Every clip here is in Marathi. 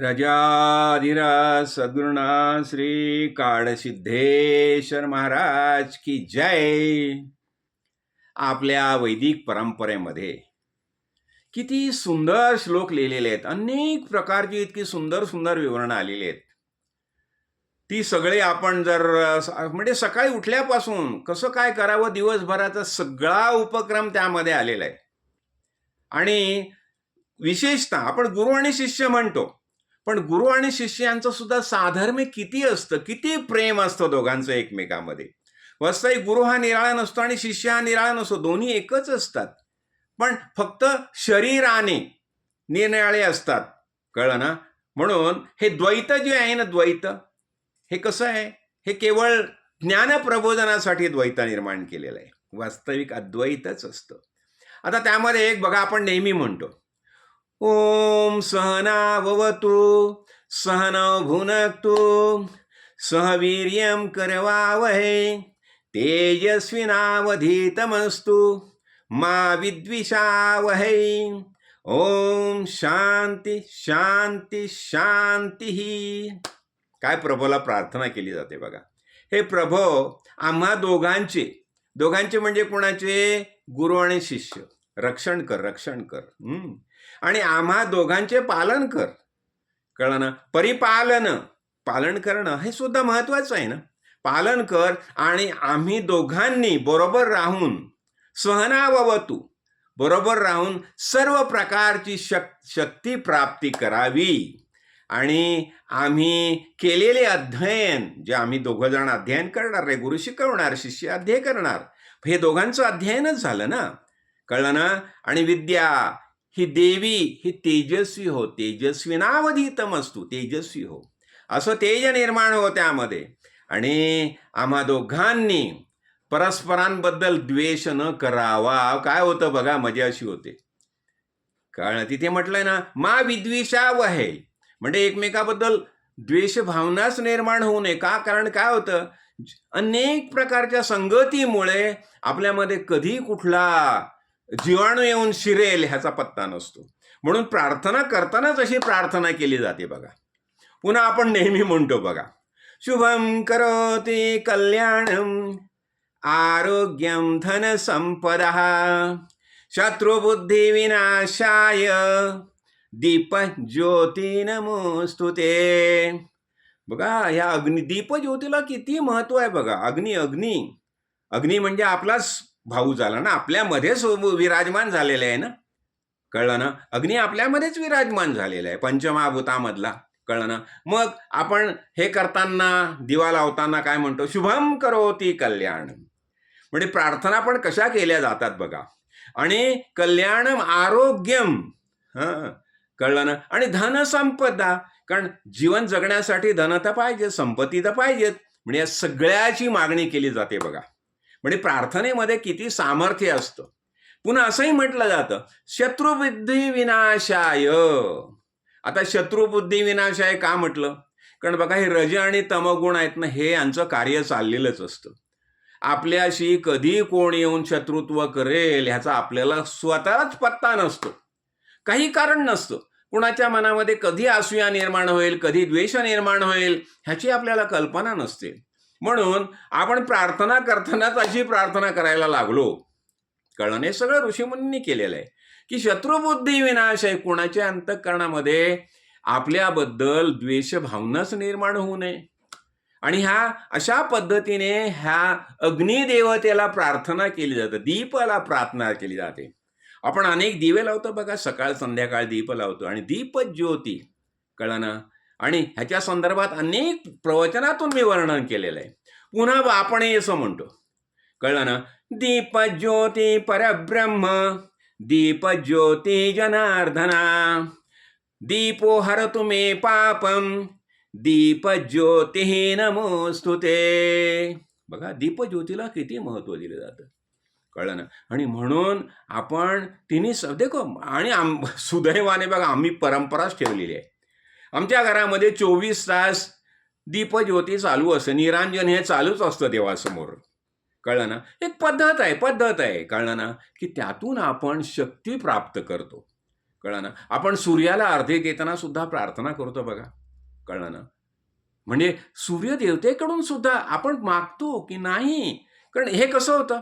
रजाधिराज सद्गुरुणा श्री काळसिद्धेश्वर महाराज की जय. आपल्या वैदिक परंपरेमध्ये किती सुंदर श्लोक लिहिलेले आहेत. अनेक प्रकारची इतकी सुंदर सुंदर विवरणं आलेली आहेत. ती सगळे आपण जर म्हणजे सकाळी उठल्यापासून कसं काय करावं दिवसभराचा सगळा उपक्रम त्यामध्ये आलेला आहे. आणि विशेषतः आपण गुरु आणि शिष्य म्हणतो. पण गुरु आणि शिष्य यांचं सुद्धा साधर्म्य किती असतं किती प्रेम असतं दोघांचं एकमेकामध्ये? वास्तविक गुरु हा निराळा नसतो आणि शिष्य हा निराळा नसतो दोन्ही एकच असतात. पण फक्त शरीराने निरनिराळे असतात. कळलं ना? म्हणून हे द्वैत जे आहे ना द्वैत हे कसं आहे? हे केवळ ज्ञान प्रबोधनासाठी द्वैत निर्माण केलेलं आहे. वास्तविक अद्वैतच असतं. आता त्यामध्ये एक बघा आपण नेहमी म्हणतो ओम सहनावतु सहनौ भुनक्तु सहवीर्यं करवावहे तेजस्विनावधीतमस्तु मा विद्विषावहै। ओम शांती शांती शांती काय प्रभोला प्रार्थना केली जाते बघा. हे प्रभो आम्हा दोघांचे दोघांचे म्हणजे कोणाचे? गुरु आणि शिष्य. रक्षण कर रक्षण कर. हम्म. आणि आम्हा दोघांचे पालन कर. कळलं ना? परिपालन. पालन करणं हे सुद्धा महत्वाचं आहे ना? पालन कर आणि आम्ही दोघांनी बरोबर राहून सहनावतू बरोबर राहून सर्व प्रकारची शक शक्ती प्राप्ती करावी. आणि आम्ही केलेले अध्ययन जे आम्ही दोघं जण अध्ययन करणार रे गुरु शिकवणार शिष्य अध्ययन करणार हे दोघांचं अध्ययनच झालं ना? कळलं ना? आणि विद्या ही देवी ही तेजस्वी हो. तेजस्विनावधीतम असतो तेजस्वी हो. असं तेज निर्माण हो त्यामध्ये. आणि आम्हा दोघांनी परस्परांबद्दल द्वेष न करावा. काय होतं बघा मजा अशी होते. कारण तिथे म्हटलंय ना मा विद्वेषा वहे. म्हणजे एकमेकाबद्दल द्वेष भावनाच निर्माण होऊ नये. का? कारण काय होतं? अनेक प्रकारच्या संगतीमुळे आपल्यामध्ये कधी कुठला जीवाणू येऊन शिरेल ह्याचा पत्ता नसतो. म्हणून प्रार्थना करतानाच अशी प्रार्थना केली जाते बघा. पुन्हा आपण नेहमी म्हणतो बघा शुभम करोति कल्याणम आरोग्यम धन संपदा शत्रुबुद्धी विनाशाय दीप ज्योती नमोस्तुते बघा ह्या अग्नि दीपज्योतीला किती महत्त्व आहे बघा. अग्नी अग्नी. अग्नी म्हणजे आपलाच भाऊ झाला ना आपल्यामध्येच विराजमान झालेला आहे ना? कळलं ना? अग्नी आपल्यामध्येच विराजमान झालेला आहे पंचमहाभूतामधला. कळलं ना? मग आपण हे करताना दिवा लावताना काय म्हणतो? शुभम करोती कल्याण म्हणजे प्रार्थना पण कशा केल्या जातात बघा. आणि कल्याणम आरोग्यम. हां? कळलं ना? आणि धनसंपदा कारण जीवन जगण्यासाठी धन तर पाहिजे संपत्ती तर पाहिजेत. म्हणजे या सगळ्याची मागणी केली जाते बघा. म्हणजे प्रार्थनेमध्ये किती सामर्थ्य असतं. पुन्हा असंही म्हटलं जातं शत्रुबुद्धी विनाशाय. आता शत्रुबुद्धी विनाशाय का म्हटलं? कारण बघा हे रज आणि तमगुण आहेत ना हे यांचं कार्य चाललेलंच असतं. आपल्याशी कधी कोण येऊन शत्रुत्व करेल ह्याचा आपल्याला स्वतःच पत्ता नसतो. काही कारण नसतं. कुणाच्या मनामध्ये कधी असूया निर्माण होईल कधी द्वेष निर्माण होईल ह्याची आपल्याला कल्पना नसते. म्हणून आपण प्रार्थना करतानाच अशी प्रार्थना करायला लागलो. कळण हे सगळं ऋषीमुनींनी केलेलं आहे. की शत्रुबुद्धी विनाश आहे कोणाच्या अंतःकरणामध्ये आपल्याबद्दल द्वेष भावनाच निर्माण होऊ नये. आणि ह्या अशा पद्धतीने ह्या अग्निदेवतेला प्रार्थना केली जाते. दीपाला प्रार्थना केली जाते. आपण अनेक दिवे लावतो बघा. सकाळ संध्याकाळ दीप लावतो. आणि दीप ज्योती कळा ना? आणि ह्याच्या संदर्भात अनेक प्रवचनातून मी वर्णन केलेलं आहे पुन्हा बा आपण हे असं म्हणतो. कळलं ना? दीप ज्योती परब्रह्म दीप ज्योती जनार्दना दीपो हर तुमे पापम दीप ज्योती नमोस्तुते बघा दीप ज्योतीला किती महत्त्व दिलं जातं. कळलं ना? आणि म्हणून आपण तिन्ही देखो आणि आम सुदैवाने बघा आम्ही परंपराच ठेवलेली आहे. आमच्या घरामध्ये चोवीस तास दीपज्योती चालू असते निरांजन हे चालूच असतं देवासमोर. कळलं ना? एक पद्धत आहे पद्धत आहे. कळलं ना? की त्यातून आपण शक्ती प्राप्त करतो. कळलं ना? आपण सूर्याला अर्धे देताना सुद्धा प्रार्थना करतो बघा. कळलं ना? म्हणजे सूर्यदेवतेकडून सुद्धा आपण मागतो की नाही? कारण हे कसं होतं?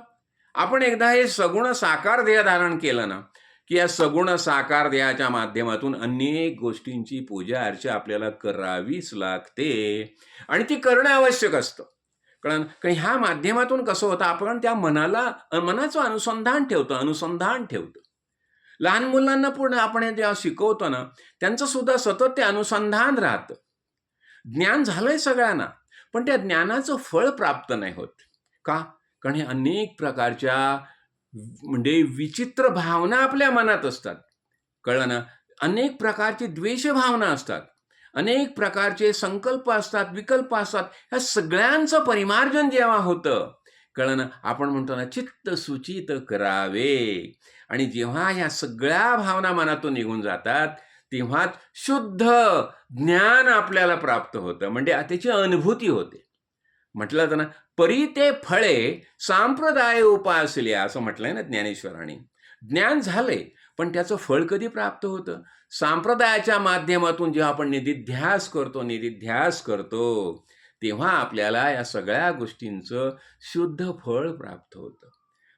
आपण एकदा हे सगुण साकार देह धारण केलं ना की या सगुण साकार देहाच्या माध्यमातून अनेक गोष्टींची पूजा अर्चा आपल्याला करावीच लागते. आणि ती करणं आवश्यक असतं. कारण कारण ह्या माध्यमातून कसं होतं आपण त्या मनाला मनाचं अनुसंधान ठेवतो अनुसंधान ठेवतो. लहान मुलांना पूर्ण आपण हे जेव्हा शिकवतो ना त्यांचं सुद्धा सतत ते अनुसंधान राहतं. ज्ञान झालंय सगळ्यांना पण त्या ज्ञानाचं फळ प्राप्त नाही होत. का? कारण हे अनेक प्रकारच्या म्हणजे विचित्र भावना आपल्या मनात असतात. कळलं ना? अनेक प्रकारची द्वेष भावना असतात. अनेक प्रकारचे संकल्प असतात विकल्प असतात. ह्या सगळ्यांचं परिमार्जन जेव्हा होतं कळलं ना? आपण म्हणतो ना चित्त सूचित करावे. आणि जेव्हा ह्या सगळ्या भावना मनातून निघून जातात तेव्हाच शुद्ध ज्ञान आपल्याला प्राप्त होतं. म्हणजे त्याची अनुभूती होते. म्हटलं तर ना परी ते फळे सांप्रदाय उपासले असं म्हटलंय ना ज्ञानेश्वरांनी. ज्ञान झालंय पण त्याचं फळ कधी प्राप्त होतं? सांप्रदायाच्या माध्यमातून जेव्हा आपण निधिध्यास करतो निधिध्यास करतो तेव्हा आपल्याला या सगळ्या गोष्टींचं शुद्ध फळ प्राप्त होतं.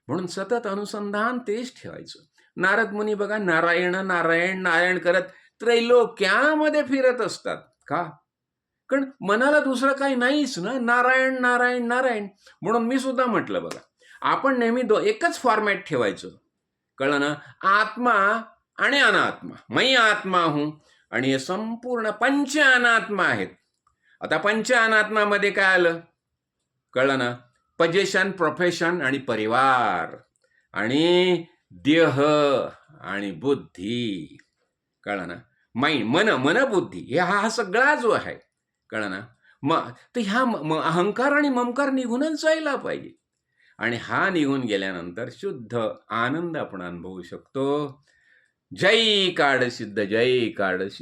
म्हणून सतत अनुसंधान तेच ठेवायचं. नारद मुनी बघा नारायण नारायण नारायण करत त्रैलोक्यामध्ये फिरत असतात. का? कारण मनाला दुसरं काही नाहीच ना. नारायण नारायण नारायण. म्हणून मी सुद्धा म्हटलं बघा आपण नेहमी दो एकच फॉर्मॅट ठेवायचं. कळलं ना? आत्मा आणि अनात्मा. मै आत्मा हूं आणि हे संपूर्ण पंच अनात्मा आहेत. आता पंच अनात्मामध्ये काय आलं? कळलं ना? पजेशन प्रोफेशन आणि परिवार. आणि देह आणि बुद्धी. कळलं ना? माइंड मन मनबुद्धी. हे हा हा सगळा जो आहे कळा ना? मग तर ह्या म अहंकार आणि ममकार निघूनच जायला पाहिजे. आणि हा निघून गेल्यानंतर शुद्ध आनंद आपण अनुभवू शकतो. जय काडसिद्ध जय काडसिद्ध